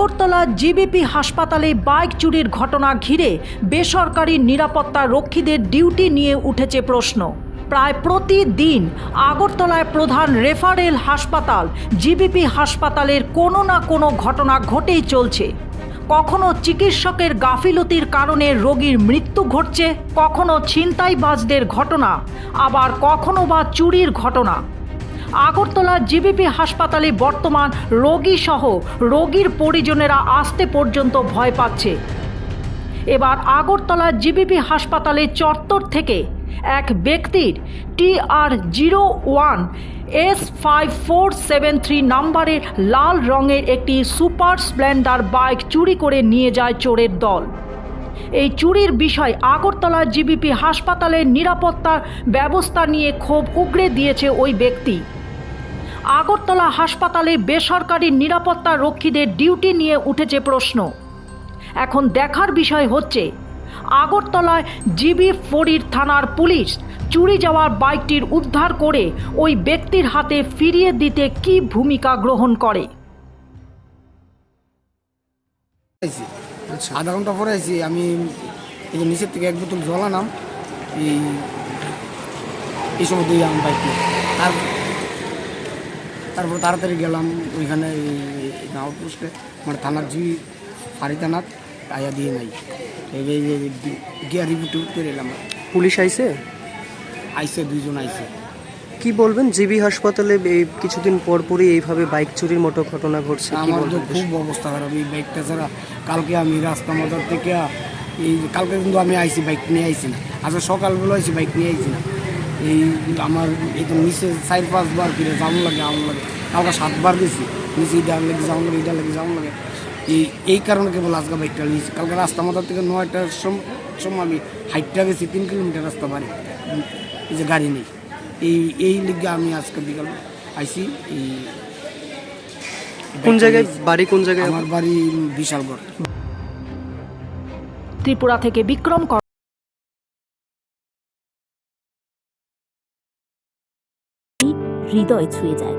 Agartala GBP হাসপাতালে bike চুরির ঘটনা ঘিরে বেসরকারি নিরাপত্তা রক্ষীদের ডিউটি নিয়ে উঠেছে প্রশ্ন। প্রায় প্রতিদিন আগরতলায় প্রধান রেফারেল হাসপাতাল, জিবিপি হাসপাতালের কোনো না কোনো ঘটনা ঘটেই চলছে। কখনো চিকিৎসকের গাফিলতির কারণে রোগীর মৃত্যু ঘটছে, কখনো ছিনতাইবাজদের ঘটনা, আবার কখনো বা চুরির ঘটনা। আগরতলা জিবিপি হাসপাতালে বর্তমান রোগী সহ রোগীর পরিজনেরা আসতে পর্যন্ত ভয় পাচ্ছে। এবার আগরতলা জিবিপি হাসপাতালে চত্বর থেকে এক ব্যক্তির T R zero one S five four seven three নাম্বারের লাল রঙের একটি সুপার স্প্লেন্ডার বাইক চুরি করে নিয়ে যায় চোরের দল। এই চুরির বিষয় আগরতলা জিবিপি হাসপাতালের নিরাপত্তার ব্যবস্থা নিয়ে ক্ষোভ উগড়ে দিয়েছে ওই ব্যক্তি। আগরতলা হাসপাতালে বেসরকারি নিরাপত্তা রক্ষীদের ডিউটি নিয়ে উঠেছে প্রশ্ন এখন দেখার বিষয় হচ্ছে, আগরতলায় জিবি ফরির থানার পুলিশ চুরি যাওয়ার বাইকটির উদ্ধার করে ওই ব্যক্তির হাতে ফিরিয়ে দিতে কী ভূমিকা গ্রহণ করে আধা ঘণ্টা পরে আইছি, আমি নিচের থেকে এক বোতল জল আনাম, এই সময় দিয়ে আমি বাইক নিয়ে। তার তারপর তাড়াতাড়ি গেলাম ওইখানে আউটপোস্টে মানে থানার জি ফাঁড়ি থানার আয়া দিয়ে নাই। গিয়া রিপোর্ট করে এলাম। পুলিশ আইছে? আইসে দুইজন আইসে কি বলবেন? জিবি হাসপাতালে এই কিছুদিন পর পরই এইভাবে বাইক চুরির মতো ঘটনা ঘটছে আমার তো খুব অবস্থা খারাপ। এই বাইকটা ছাড়া কালকে আমি রাস্তা মাথার থেকে এই কালকে কিন্তু আমি আইছি বাইক নিয়ে আইছি না। আচ্ছা সকালবেলা আইছি বাইক নিয়ে আইছি না। এই আমার এই তো নিচে চার পাঁচবার ফিরে যাওয়ার লাগে আমার লাগে। কালকে সাতবার গেছি নিচে ইটার লাগে যাওয়ার লাগে ইটার লাগে যাওয়ার লাগে। এই এই কারণে কেবল আজকে বাইকটা নিয়েছি। কালকে রাস্তা মাথার থেকে নয়টার সময় আমি হাইটটা গেছি তিন কিলোমিটার রাস্তা বাড়ি। এই যে গাড়ি নেই। এই এই লিগে আমি আজকে বিকাল আইছি। এই কোন জায়গায়? বাড়ি কোন জায়গায়? আমার বাড়ি বিশালগড়। ত্রিপুরা থেকে বিক্রম কর হৃদয় ছুঁয়ে যায়।